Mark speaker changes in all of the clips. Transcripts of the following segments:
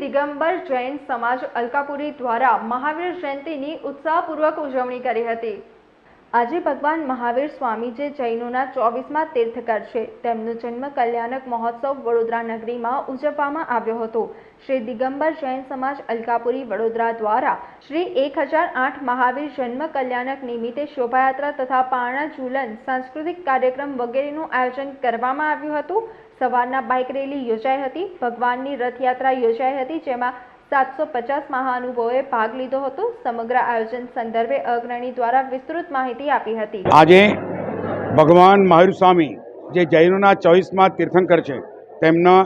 Speaker 1: દિગંબર જૈન સમાજ અલકાપુરી દ્વારા મહાવીર જયંતિની ઉત્સાહપૂર્વક ઉજવણી કરી હતી. આજે ભગવાન મહાવીર સ્વામી જે જૈનોના ચોવીસમાં તીર્થકર છે. તેમનો જન્મ કલ્યાણક મહોત્સવ વડોદરા નગરીમાં ઉજવવામાં આવ્યો હતો. શ્રી દિગંબર જૈન સમાજ અલકાપુરી વડોદરા દ્વારા શ્રી એક હજાર આઠ મહાવીર જન્મ કલ્યાણક નિમિત્તે શોભાયાત્રા તથા પારણા ઝૂલન સાંસ્કૃતિક કાર્યક્રમ વગેરેનું આયોજન કરવામાં આવ્યું હતું. સવારના બાઇક રેલી યોજાઈ હતી. ભગવાનની રથયાત્રા યોજાઈ હતી, જેમાં સાતસો પચાસ મહાનુભાવોએ ભાગ લીધો હતો. સમગ્ર આયોજન સંદર્ભે અગ્રણી દ્વારા વિસ્તૃત માહિતી આપી હતી.
Speaker 2: આજે ભગવાન મહાવીર સ્વામી જે જૈનોના ચોવીસમાં તીર્થંકર છે, તેમના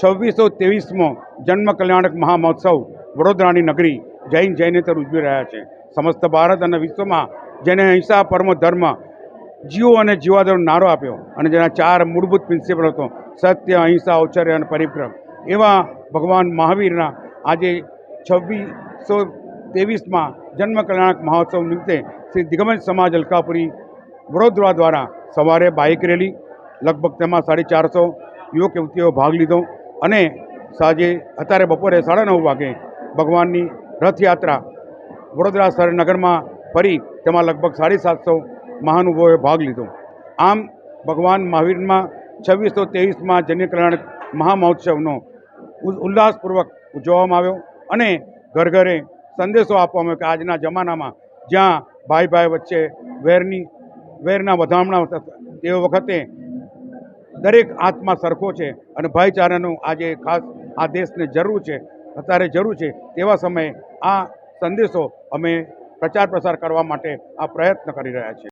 Speaker 2: છવ્વીસો ત્રેવીસમો જન્મ કલ્યાણક મહામહોત્સવ વડોદરાની નગરી જૈન જૈનેતર ઉજવી રહ્યા છે. સમસ્ત ભારત અને વિશ્વમાં જેને અહિંસા, પરમ ધર્મ જીવો અને જીવાદોનો નારો આપ્યો અને જેના ચાર મૂળભૂત પ્રિન્સિપલ હતો, સત્ય, અહિંસા, ઔચર્ય અને પરિક્રમ એવા ભગવાન મહાવીરના આજે છવ્વીસો ત્રેવીસમાં જન્મ કલ્યાણક મહોત્સવ નિમિત્તે શ્રી દિગમજ સમાજ અલકાપુરી વડોદરા દ્વારા સવારે બાઇક રેલી લગભગ તેમાં સાડી ચારસો યુવક યુવતીઓ ભાગ લીધો અને સાંજે અત્યારે બપોરે સાડા નવ વાગે ભગવાનની રથયાત્રા વડોદરા શહેર નગરમાં ફરી તેમાં લગભગ સાડી સાતસો મહાનુભાવોએ ભાગ લીધો. આમ ભગવાન મહાવીરમાં છવ્વીસો તેવીસમાં જન્ય કલ્યાણ મહામહોત્સવનો ઉલ્લાસપૂર્વક ઉજવવામાં આવ્યો અને ઘર ઘરે સંદેશો આપવામાં આવ્યો કે આજના જમાનામાં જ્યાં ભાઈ ભાઈ વચ્ચે વેરની, વેરના વધામણા તે વખતે દરેક આત્મા સરખો છે અને ભાઈચારાનું આજે ખાસ આ દેશને જરૂર છે, અત્યારે જરૂર છે તેવા સમયે આ સંદેશો અમે પ્રચાર પ્રસાર કરવા માટે આ પ્રયત્ન કરી રહ્યા છીએ.